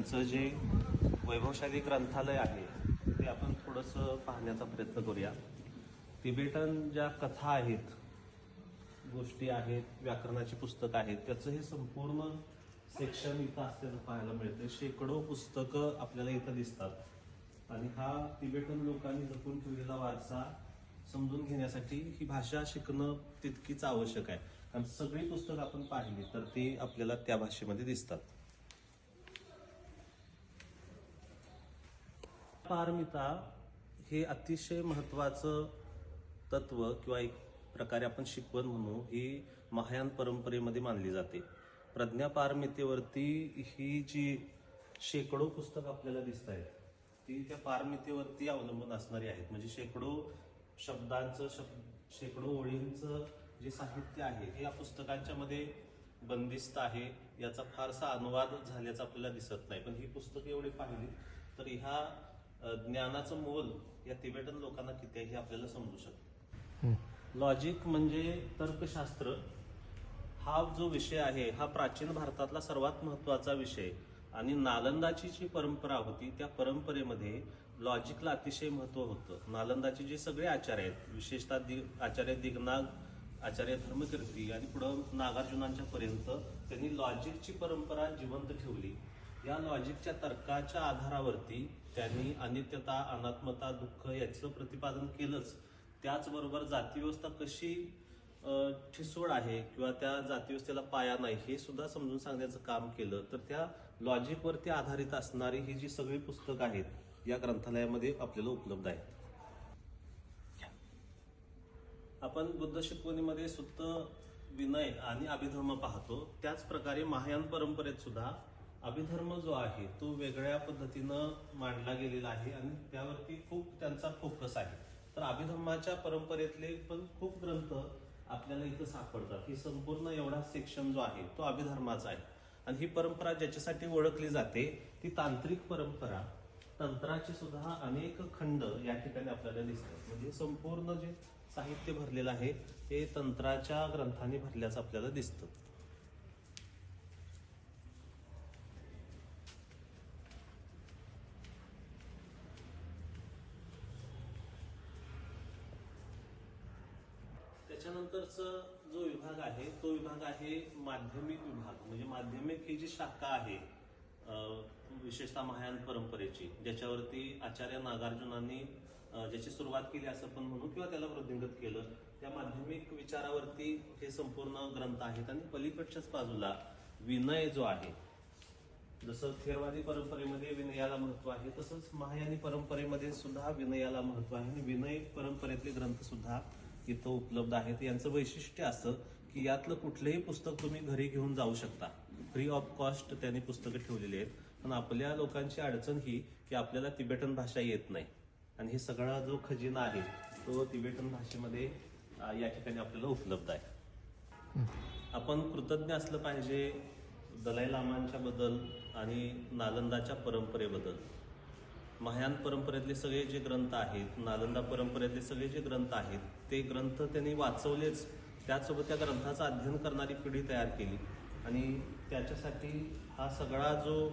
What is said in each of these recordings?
त्यांचं जे वैभवशाली ग्रंथालय आहे ते आपण थोडंसं पाहण्याचा प्रयत्न करूया. तिबेटन ज्या कथा आहेत गोष्टी आहेत व्याकरणाची पुस्तकं आहेत त्याचं हे संपूर्ण सेक्शन इथं असल्याचं पाहायला मिळतं शेकडो पुस्तकं आपल्याला इथं दिसतात. आणि हा तिबेटन लोकांनी जपून ठेवलेला वारसा समजून घेण्यासाठी ही भाषा शिकणं तितकीच आवश्यक आहे. कारण सगळी पुस्तकं आपण पाहिली तर ती आपल्याला त्या भाषेमध्ये दिसतात. पारमिता हे अतिशय महत्वाचं तत्व किंवा एक प्रकारे आपण शिकवण म्हणू ही महायान परंपरेमध्ये मानली जाते. प्रज्ञा पारमितेवरती ही जी शेकडो पुस्तक आपल्याला दिसत आहेत ती त्या पारमितेवरती अवलंबून असणारी आहेत. म्हणजे शेकडो शब्दांचं शब्द शेकडो ओळींचं जे साहित्य आहे हे या पुस्तकांच्या मध्ये बंदिस्त आहे याचा फारसा अनुवाद झाल्याचा आपल्याला दिसत नाही. पण ही पुस्तकं एवढी पाहिली तर ह्या ज्ञानाचं मोल या तिबेटन लोकांना किती आहे हे आपल्याला समजू शकतं. लॉजिक म्हणजे तर्कशास्त्र. हा जो विषय आहे हा प्राचीन भारतातला सर्वात महत्त्वाचा विषय. आणि नालंदाची जी परंपरा होती त्या परंपरेमध्ये लॉजिकला अतिशय महत्त्व होतं. नालंदाचे जे सगळे आचार्य आहेत विशेषतः दि आचार्य दिग्नाग आचार्य धर्मकीर्ती आणि पुढं नागार्जुनांच्या पर्यंत त्यांनी लॉजिकची परंपरा जिवंत ठेवली. या लॉजिकच्या तर्काच्या आधारावरती त्यांनी अनित्यता अनात्मता दुःख याचं प्रतिपादन केलंच. त्याचबरोबर जातीव्यवस्था कशी ठिसूळ आहे किंवा त्या जातीव्यवस्थेला पाया नाही हे सुद्धा समजून सांगण्याचं काम केलं. तर त्या लॉजिकवरती आधारित असणारी ही जी सगळी पुस्तकं आहेत या ग्रंथालयामध्ये आपल्याला उपलब्ध आहेत. आपण बुद्ध शिकवणीमध्ये सुद्धा विनय आणि अभिधर्म पाहतो. त्याच प्रकारे महायान परंपरेत सुद्धा अभिधर्म जो आहे तो वेगळ्या पद्धतीनं मांडला गेलेला आहे आणि त्यावरती खूप त्यांचा फोकस आहे. तर अभिधर्माच्या परंपरेतले पण खूप ग्रंथ आपल्याला इथं सापडतात. ही संपूर्ण एवढा सेक्शन जो आहे तो अभिधर्माचा आहे. आणि ही परंपरा ज्याच्यासाठी ओळखली जाते ती तांत्रिक परंपरा तंत्राचे सुद्धा अनेक खंड या ठिकाणी आपल्याला दिसतात. म्हणजे संपूर्ण जे साहित्य भरलेलं आहे ते तंत्राच्या ग्रंथाने भरल्याचं आपल्याला दिसतं. त्याच्यानंतरचा जो विभाग आहे तो विभाग आहे माध्यमिक विभाग. म्हणजे माध्यमिक ही जी शाखा आहे विशेषतः महायान परंपरेची ज्याच्यावरती आचार्य नागार्जुनांनी ज्याची सुरुवात केली असं पण म्हणू किंवा त्याला वृद्धिंगत केलं त्या माध्यमिक विचारावरती हे संपूर्ण ग्रंथ आहेत. आणि पलीकडच्याच बाजूला विनय जो आहे जसं थेरवादी परंपरेमध्ये विनयाला महत्त्व आहे तसंच महायानी परंपरेमध्ये सुद्धा विनयाला महत्त्व आहे. आणि विनय परंपरेतले ग्रंथ सुद्धा इथं उपलब्ध आहेत यांचं वैशिष्ट्य असं की यातलं कुठलंही पुस्तक तुम्ही घरी घेऊन जाऊ शकता. फ्री ऑफ कॉस्ट त्यांनी पुस्तकं ठेवलेली आहेत. पण आपल्या लोकांची अडचण ही की आपल्याला तिबेटन भाषा येत नाही. आणि हे सगळा जो खजिना आहे तो तिबेटन भाषेमध्ये या ठिकाणी आपल्याला उपलब्ध आहे. आपण कृतज्ञ असलं पाहिजे दलाई लामांच्या बद्दल आणि नालंदाच्या परंपरेबद्दल. महायान परंपरेतले सगळे जे ग्रंथ आहेत नालंदा परंपरेतले सगळे जे ग्रंथ आहेत ते ग्रंथ त्यांनी वाचवलेच. त्याचसोबत त्या ग्रंथाचं अध्ययन करणारी पिढी तयार केली. आणि त्याच्यासाठी हा सगळा जो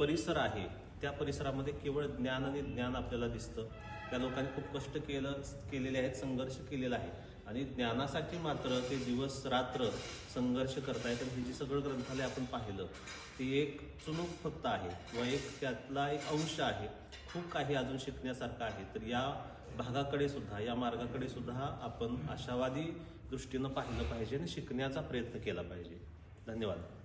परिसर आहे त्या परिसरामध्ये केवळ ज्ञान आणि ज्ञान आपल्याला दिसतं. त्या लोकांनी खूप कष्ट केलं केलेले आहेत संघर्ष केलेला आहे. आणि ज्ञानासाठी मात्र ते दिवस रात्र संघर्ष करतायत. आणि हे जे सगळं ग्रंथालय आपण पाहिलं ते एक चुणूक फक्त आहे किंवा एक त्यातला एक अंश आहे. खूप काही अजून शिकण्यासारखं आहे. तर या भागाकडे सुद्धा या मार्गाकडे सुद्धा आपण आशावादी दृष्टीनं पाहिलं पाहिजे आणि शिकण्याचा प्रयत्न केला पाहिजे. धन्यवाद.